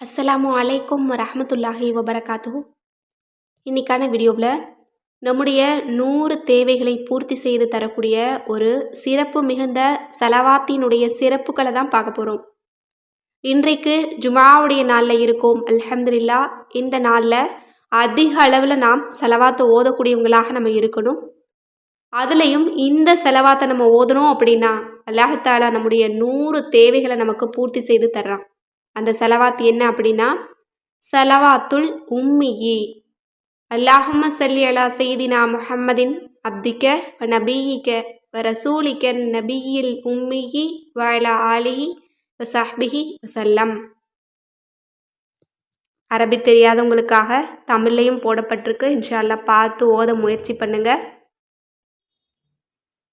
அஸ்ஸலாமு அலைக்கும் ரஹமத்துல்லாஹி வபரகாத்து இன்றைக்கான வீடியோவில் நம்முடைய நூறு தேவைகளை பூர்த்தி செய்து தரக்கூடிய ஒரு சிறப்பு மிகுந்த செலவாத்தினுடைய சிறப்புகளை தான் பார்க்க போகிறோம் இன்றைக்கு ஜுமாவுடைய நாளில் இருக்கோம். அல்ஹம்துலில்லா இந்த நாளில் அதிக அளவில் நாம் செலவாத்தை ஓதக்கூடியவங்களாக நம்ம இருக்கணும். அதுலேயும் இந்த செலவாத்தை நம்ம ஓதணும் அப்படின்னா அல்லாஹத்தாலா நம்முடைய நூறு தேவைகளை நமக்கு பூர்த்தி செய்து தர்றான். அந்த செலவாத் என்ன அப்படின்னா செலவாத்துல் உம்மியி. அல்லாஹும சல்லி அலா செய்தினா முஹம்மதின் அப்திக்க வ நபீயிக்க வ ரசூலிக்க நபியில் உம்மியி வயலா ஆலிஹி வ சஹ்பிஹி வசல்லம் அரபி தெரியாதவங்களுக்காக தமிழ்லையும் போடப்பட்டிருக்கு. இன்ஷால்லா பார்த்து ஓத முயற்சி பண்ணுங்கள்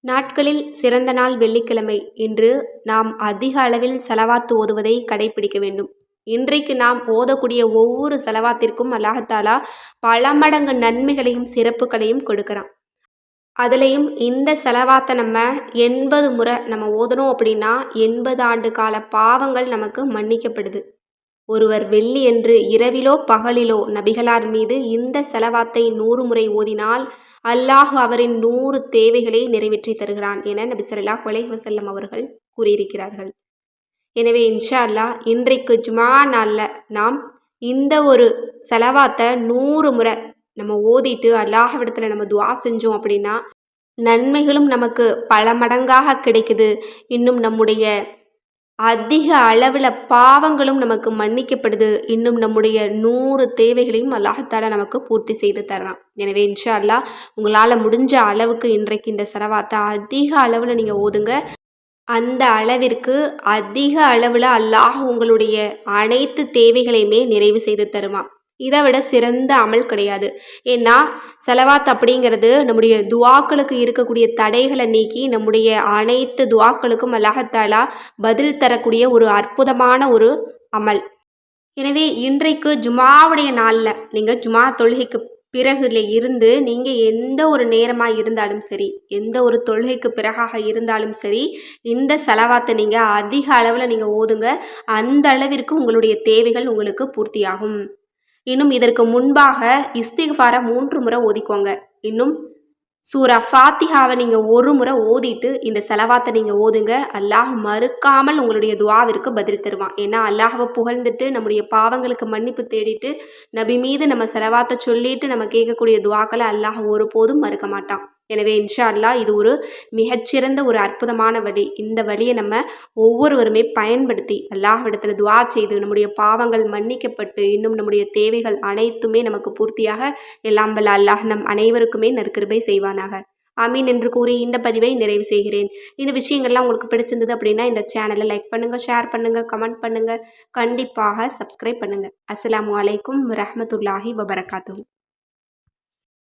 நாட்களில் சிறந்த நாள் வெள்ளிக்கிழமை இன்று நாம் அதிக அளவில் செலவாத்து ஓதுவதை கடைபிடிக்க வேண்டும். இன்றைக்கு நாம் ஓதக்கூடிய ஒவ்வொரு செலவாத்திற்கும் அல்லாஹாலா பல மடங்கு நன்மைகளையும் சிறப்புகளையும் கொடுக்குறான். அதுலேயும் இந்த செலவாத்தை நம்ம எண்பது முறை நம்ம ஓதணும் அப்படின்னா எண்பது ஆண்டு கால பாவங்கள் நமக்கு மன்னிக்கப்படுது. ஒருவர் வெள்ளி என்று இரவிலோ பகலிலோ நபிகளார் மீது இந்த செலவாத்தை நூறு முறை ஓதினால் அல்லாஹ் அவரின் நூறு தேவைகளை நிறைவேற்றி தருகிறான் என நபி கொலைஹசல்லம் வசல்லம் அவர்கள் கூறியிருக்கிறார்கள். எனவே இன்ஷா அல்லா இன்றைக்கு ஜுமா நாளில் நாம் இந்த ஒரு செலவாத்தை நூறு முறை நம்ம ஓதிட்டு அல்லாஹவிடத்தில் நம்ம துவா செஞ்சோம் அப்படின்னா நன்மைகளும் நமக்கு பல மடங்காக கிடைக்குது. இன்னும் நம்முடைய அதிக அளவில் பாவங்களும் நமக்கு மன்னிக்கப்படுது. இன்னும் நம்முடைய நூறு தேவைகளையும் அல்லாஹத்தால நமக்கு பூர்த்தி செய்து தர்றான். எனவே இன்ஷா அல்லா உங்களால் முடிஞ்ச அளவுக்கு இன்றைக்கு இந்த செலவாத்தை அதிக அளவில் நீங்கள் ஓதுங்க. அந்த அளவிற்கு அதிக அளவில் அல்லாஹ் உங்களுடைய அனைத்து தேவைகளையுமே நிறைவு செய்து தருவான். இதை விட சிறந்த அமல் கிடையாது. ஏன்னா செலவாத் அப்படிங்கிறது நம்முடைய துவாக்களுக்கு இருக்கக்கூடிய தடைகளை நீக்கி நம்முடைய அனைத்து துவாக்களுக்கும் அல்லாஹத்தாலா பதில் தரக்கூடிய ஒரு அற்புதமான ஒரு அமல். எனவே இன்றைக்கு ஜுமாவுடைய நாளில் நீங்கள் ஜுமா தொழுகைக்கு பிறகுல இருந்து நீங்கள் எந்த ஒரு நேரமாக இருந்தாலும் சரி எந்த ஒரு தொழுகைக்கு பிறகாக இருந்தாலும் சரி இந்த செலவாத்தை நீங்கள் அதிக அளவில் நீங்கள் ஓதுங்க. அந்த அளவிற்கு உங்களுடைய தேவைகள் உங்களுக்கு பூர்த்தியாகும். இன்னும் இதற்கு முன்பாக இஸ்திகாரை மூன்று முறை ஓதிக்கோங்க. இன்னும் சூரா ஃபாத்திஹாவை நீங்கள் ஒரு முறை ஓதிட்டு இந்த செலவாத்தை நீங்கள் ஓதுங்க. அல்லாஹ் மறுக்காமல் உங்களுடைய துவாவிற்கு பதில் தருவான். ஏன்னா அல்லாஹவை புகழ்ந்துட்டு நம்முடைய பாவங்களுக்கு மன்னிப்பு தேடிட்டு நபி மீது நம்ம செலவாத்தை சொல்லிட்டு நம்ம கேட்கக்கூடிய துவாக்களை அல்லாஹ் ஒருபோதும் மறுக்க மாட்டான். எனவே இன்ஷா அல்லா இது ஒரு மிகச்சிறந்த ஒரு அற்புதமான வழி. இந்த வழியை நம்ம ஒவ்வொருவருமே பயன்படுத்தி அல்லாஹ்விடத்தில் துவா செய்து நம்முடைய பாவங்கள் மன்னிக்கப்பட்டு இன்னும் நம்முடைய தேவைகள் அனைத்துமே நமக்கு பூர்த்தியாக எல்லாம் வல்ல அல்லாஹ் நம் அனைவருக்குமே நற்கிருபை செய்வானாக. அமீன் என்று கூறி இந்த பதிவை நிறைவு செய்கிறேன். இந்த விஷயங்கள்லாம் உங்களுக்கு பிடிச்சிருந்தது அப்படின்னா இந்த சேனலை லைக் பண்ணுங்கள் ஷேர் பண்ணுங்கள் கமெண்ட் பண்ணுங்கள் கண்டிப்பாக சப்ஸ்கிரைப் பண்ணுங்கள் அஸ்லாம் வலைக்கம் ரஹமத்துல்லாஹி வபரகாத்து